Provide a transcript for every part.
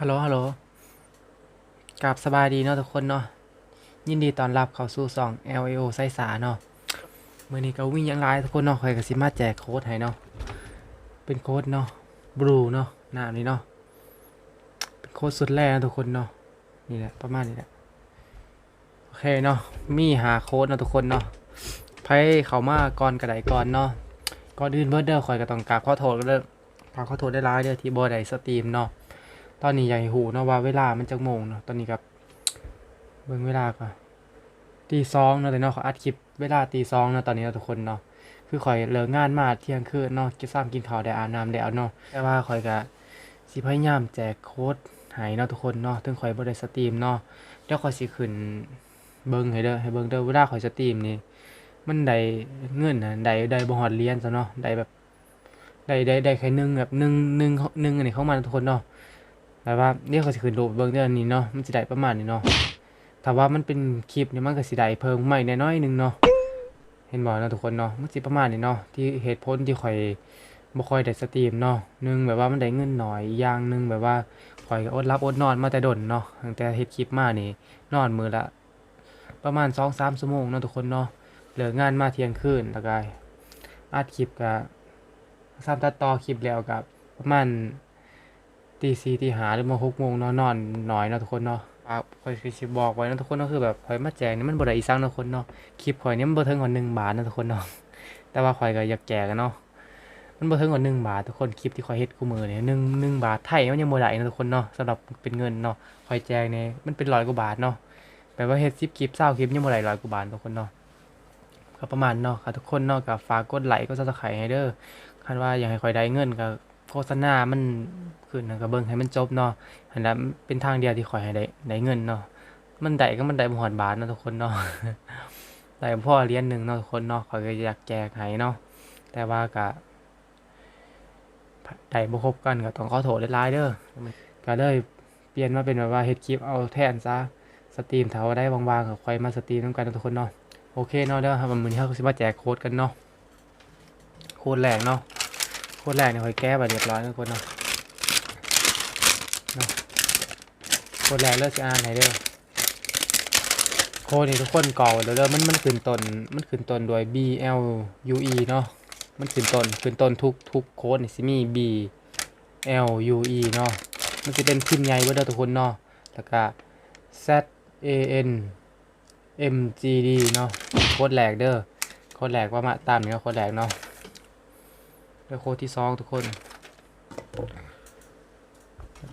ฮัลโหล ฮัลโหลกราบสบายดีเนาะทุกคนเนาะ ยินดีต้อนรับเข้าสู่ช่อง LAO ไซสาเนาะมื้อนี้ก็วิ่งอยังไลทุกคนเนาะข่อยก็สิมาแจกโค้ดให้เนาะ เป็นโค้ดเนาะ บลูเนาะหน้านี้เนาะ เป็นโค้ดสุดแรกนะทุกคนเนาะ นี่แหละประมาณนี้แหละ โอเคเนาะ มีหาโค้ดเนาะทุกคนเนาะไผเขามาก่อนกระไดก่อนเนาะก่อนอื่นเบิดเด้อข่อยก็ต้องกราบขอโทษเด้อกราบขอโทษได้หลายเด้อที่บ่ได้สตรีมเนาะ ตอนนี้ให้หูเนาะว่าเวลามันจักโมงเนาะตอนนี้กับเบิ่งเวลาก่อนตีสองเนาะแต่เนาะเขาอัดคลิปเวลาตีสองเนาะตอนนี้เนาะทุกคนเนาะคือข่อยเลิกงานมาเที่ยงคืนเนาะกินซ้ำกินข้าวได้อาบน้ำแล้วเนาะแต่ว่าข่อยก็สิพยายามแจกโค้ดให้เนาะทุกคนเนาะถึงข่อยบ่ได้สตรีมเนาะเดี๋ยวข่อยสิขึ้นเบิ่งให้เด้อให้เบิ่งเด้อเวลาข่อยสตรีมนี่มันได้เงินนะได้ได้บ่ฮอดเรียญซะเนาะได้แบบได้ได้ได้แค่หนึงแบบหนึ่งหนึ่งหนึ่งอันนี้เข้ามาทุกคนเนาะ แบบว่าเนี่ยเขาสิขึ้นรูปเบิ่งเดือนนี้เนาะมันสิได้ประมาณนี้เนาะถ้าว่ามันเป็นคลิปเนี่ยมันก็สิได้เพิ่มใหม่แน่น้อยหนึงเนาะเห็นบ่เนาะทุกคนเนาะมันสิประมาณนี้เนาะที่เหตุผลที่ข่อยบ่ค่อยได้สตรีมเนาะหนึงแบบว่ามันได้เงินน้อยอย่างหนึงแบบว่าข่อยก็อดหลับอดนอนมาแต่ดนเนาะตั้งแต่เฮ็ดคลิปมานี่นอนมื้อละประมาณ 2-3ชั่วโมงเนาะทุกคนเนาะเลิกงานมาเที่ยงคืนแล้วก็อัดคลิปก็ซ้ำตัดต่อคลิปแล้วก็ประมาณ ตีสี่ตีหาหรือมาหกโมงเนอนนอนหน่อยเนาะทุกคนเนาะอะคอยสิบอกไว้เนาะทุกคนเนาะคือแบบคอยมาแจกนี่มันบ่ได้อีสังเนาะทุกคนเนาะคลิปข่อยนี่มันบ่ถึงกว่า1บาทเนาะทุกคนเนาะแต่ว่าข่อยก็อยากแจกอะเนาะมันบ่ถึงกว่า1บาททุกคนคลิปที่ข่อยเฮ็ดกูมือเนี่ย1 1บาทไทยมันยังบ่ได้เนาะทุกคนเนาะสำหรับเป็นเงินเนาะข่อยแจกเนี่ยมันเป็นร้อยกว่าบาทเนาะแปลว่าเฮ็ด10คลิป20คลิปยังบ่ได้ร้อยกว่าบาททุกคนเนาะก็ประมาณเนาะค่ะทุกคนเนาะก็ฝากกดไลค์กด Subscribe ให้เด้อคันว่าอยากให้ข่อยได้เงินก็โฆษณามัน ขึ้นนะก็เบิ่งให้มันจบเนาะอันนั้นเป็นทางเดียวที่ข่อยให้ได้ได้เงินเนาะมันได้ก็มันได้บ่ฮอดบาทเนาะทุกคนเนาะได้พ่อเรียญหนึงเนาะทุกคนเนาะขอยก็อยากแจกให้เนาะแต่ว่าก็ได้บ่ครบกันก็ต้องขอโทษหลายๆเด้อก็เลยเปลี่ยนมาเป็นแบบว่าเฮ็ดคลิปเอาแทนซะสตรีมถ้าว่าได้ว่างๆก็ค่อยมาสตรีมนำกันทุกคนเนาะโอเคเนาะเด้อครับมื้อนี้เราสิมาแจกโค้ดกันเนาะโค้ดแรกเนาะโค้ดแรกเนี่ยค่อยแก้ไปเรียบร้อยทุกคนเนาะ โค้ดแรกเลิกสิอ่านให้เด้อโค้ดนี่ทุกคนกรอกไว้แล้วเด้อมันมันขึ้นต้นมันขึ้นต้นด้วย B L U E เนาะมันขึ้นต้นขึ้นต้นทุกทุกโค้ดนี่สิมี B L U E เนาะมันสิเป็นพิมพ์ใหญ่เบิดเด้อทุกคนเนาะแล้วก็ Z A N M G D เนาะโค้ดแรกเด้อโค้ดแรกว่ามาตามนี้เนาะโค้ดแรกเนาะแล้วโค้ดที่สองทุกคน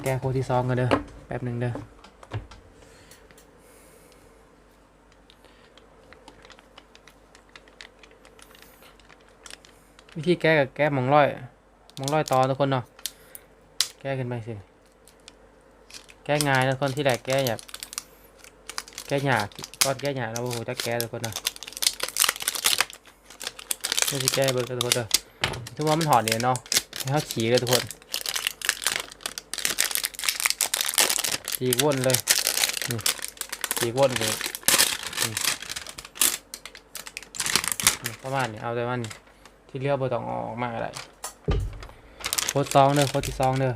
แก้โค้ดที่สองกันเด้อ ป๊บหนึ่งเด้อวิธีแก้กับแก้หมองร้อยหมองร้อยต่อทุกคนเนาะแก้ขึ้นไปสิแก้ง่ายนะทุกคนที่แรกแก้อยากแก้ยาก้อนแก้ยาเราโอ้โหจะแก้ทุกคนเนาะไม่ใช่แก้เบิร์ทุกคนเด้อถือว่ามันหอดเนี่ยเนาะให้เขาฉีกเลยทุกคน ฉีกวนเลยนี่ฉีกวนเลยประมาณนี้เอาแต่มันที่เลือกบ่ต้องอออกมาอะไรโคตรซองเด้อโคตรที่ซองเด้อ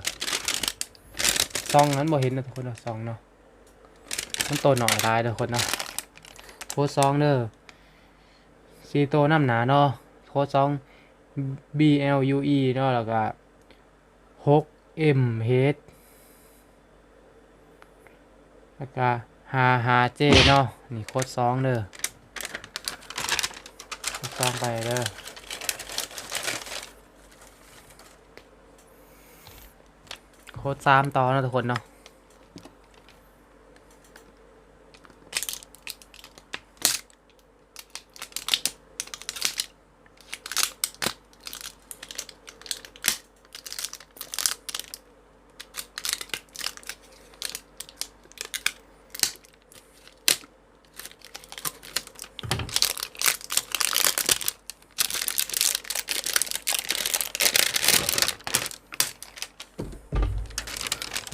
ซองนั้นบ่เห็นนะทุกคนเนาะซองเนาะมันโตหน่อยตายเด้อคนเนาะโคตรซองเด้อซีโตน้ำหนาเนาะโคตรซอง B L U E เนาะแล้วก็ 6 M H แล้วก็หาหาเจเนาะนี่โค้ดสองเด้อโคดสองไปเด้อโค้ดสามต่อนะทุกคนเนาะ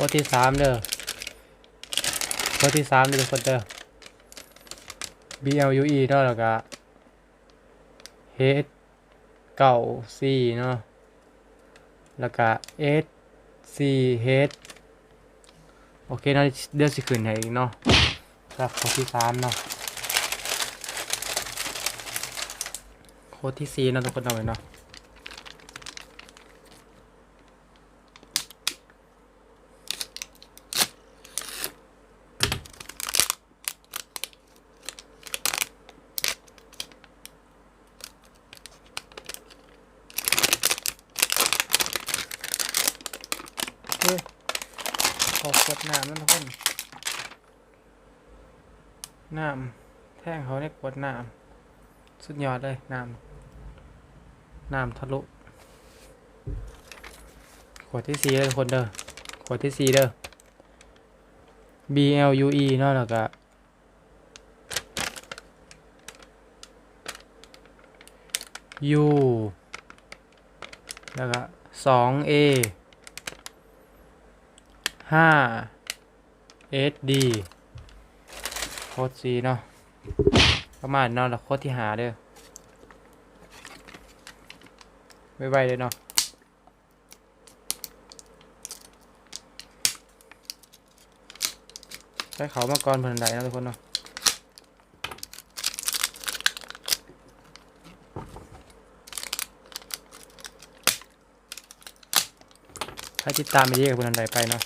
โค้ดที่สามเด้อโค้ดที่สามเด้อทุกคนเด้อ B L U E เนาะแล้วก็ H เก้า C เนาะแล้วก็ S C H โอเคเนาะเดี๋ยวสิขึ้นให้อีกเนาะสำหรับโค้ดที่สามเนาะโค้ดที่สี่เนาะทุกคนเอาไว้เนาะ เฮ้ย ขอบกดน้ำนั่นทุกคนน้ำแท่งเขาเนี่ยกดน้ำสุดยอดเลยน้ำน้ำทะลุขวดที่สี่เลยคนเด้อขวดที่สี่เด้อ B L U E เนาะแล้วก็ U แล้วก็ส อง A ห้า SD โค้ด C เนาะประมาณเนาะแล้วโค้ดที่หาเด้อไวๆเลยเนาะใช้เขามาก่อนเพิ่นใดนะทุกคนเนาะใครติดตามไปดีกับเพิ่นใดไปเนาะ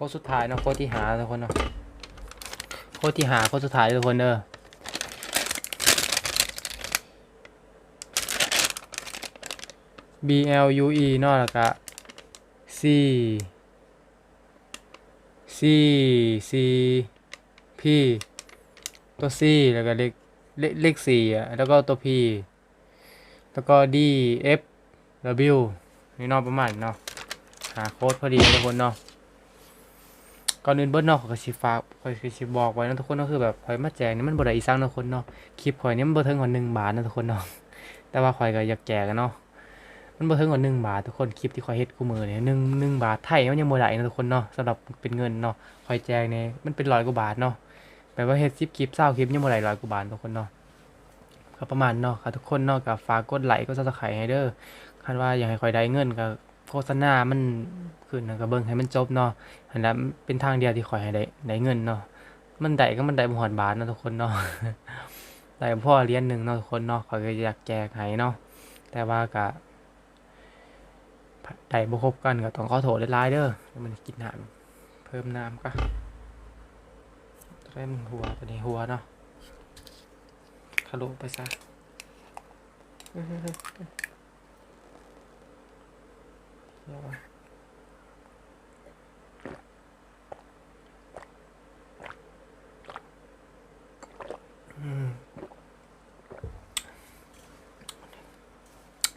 โค้ดสุดท้ายเนาะโค้ดที่หาทุกคนเนาะโค้ดที่หาโค้ดสุดท้ายทุกคนเด้อ B L U E เนาะแล้วก็ C C C P ตัว C แล้วก็เลขเลขสี่อะแล้วก็ตัว P แล้วก็ D F W นี่นาะประมาณเนาะหาโค้ดพอดีทุกคนเนาะ ก่อนอื่นเบิร์ดเนาะขอยก็สิฝากขอยก็สิบอกไว้นะทุกคนก็คือแบบข่อยมาแจกนี่มันบ่ได้อีสังนะทุกคนเนาะคลิปข่อยนี่มันบ่ถึงกว่า1บาทนะทุกคนเนาะแต่ว่าข่อยก็อยากแจกอะเนาะมันบ่ถึงกว่า1บาททุกคนคลิปที่ข่อยเฮ็ดกูมือเนี่ย1 1บาทไทยมันยังบ่ได้นะทุกคนเนาะสำหรับเป็นเงินเนาะข่อยแจกเนี่ยมันเป็นร้อยกว่าบาทเนาะแปลว่าเฮ็ด10คลิป20คลิปยังบ่ได้ร้อยกว่าบาททุกคนเนาะก็ประมาณเนาะค่ะทุกคนเนาะก็ฝากกดไลค์กด Subscribe ให้เด้อคันว่าอยากให้ข่อยได้เงินก็ โฆษณา มันขึ้นนะก็เบิ่งให้มันจบเนาะอันนั้นเป็นทางเดียวที่ข่อยให้ได้ได้เงินเนาะ มันได้ก็มันได้บ่ฮอดบาทเนาะทุกคนเนาะ ได้พ่อเหรียญหนึ่งเนาะทุกคนเนาะข่อยก็อยากแจกให้เนาะ แต่ว่าก็ได้บ่ครบกันก็ต้องขอโทษหลายๆเด้อเดี๋ยวมันกินน้ำเพิ่มน้ำก็เริ่มหัวตัวนี้หัวเนาะทะลุไปซะ เฮ้ยเฮีย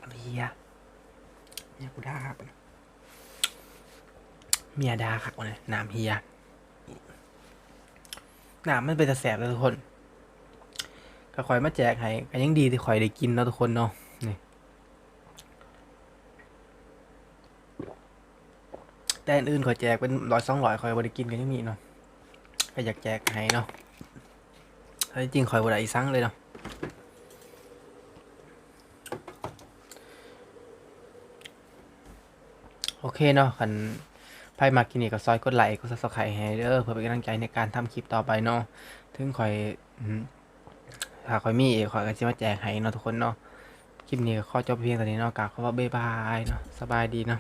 วะเบียเมียกูด่าครับเมียด่าครับวันนี้น้ำเฮียน้ำมันเป็นตะแสบเลยทุกคนก็คอยมาแจกให้ก็ยังดีที่คอยได้กินเนาะทุกคนเนาะนี่ แต่อันอื่นคอยแจกเป็นร้อยสองร้อยคอยบริกินกันยังมีเนาะก็อยากแจกให้เนาะเฮ้จริงคอยบ่ไอีสังเลยเนาะโอเคเนาะคันไพ่มากินนี่ก็ซอยกดไลค์กดซับสไครต์ให้เด้อเพื่อเป็นกำลังใจในการทำคลิปต่อไปเนาะถึงคอยอืมถ้าคอยมีอีกคอยก็จะมาแจกให้เนาะทุกคนเนาะคลิปนี้ก็ขอจบเพียงเท่านี้เนาะกราบขอว่าบ๊ายบายเนาะสบายดีเนาะ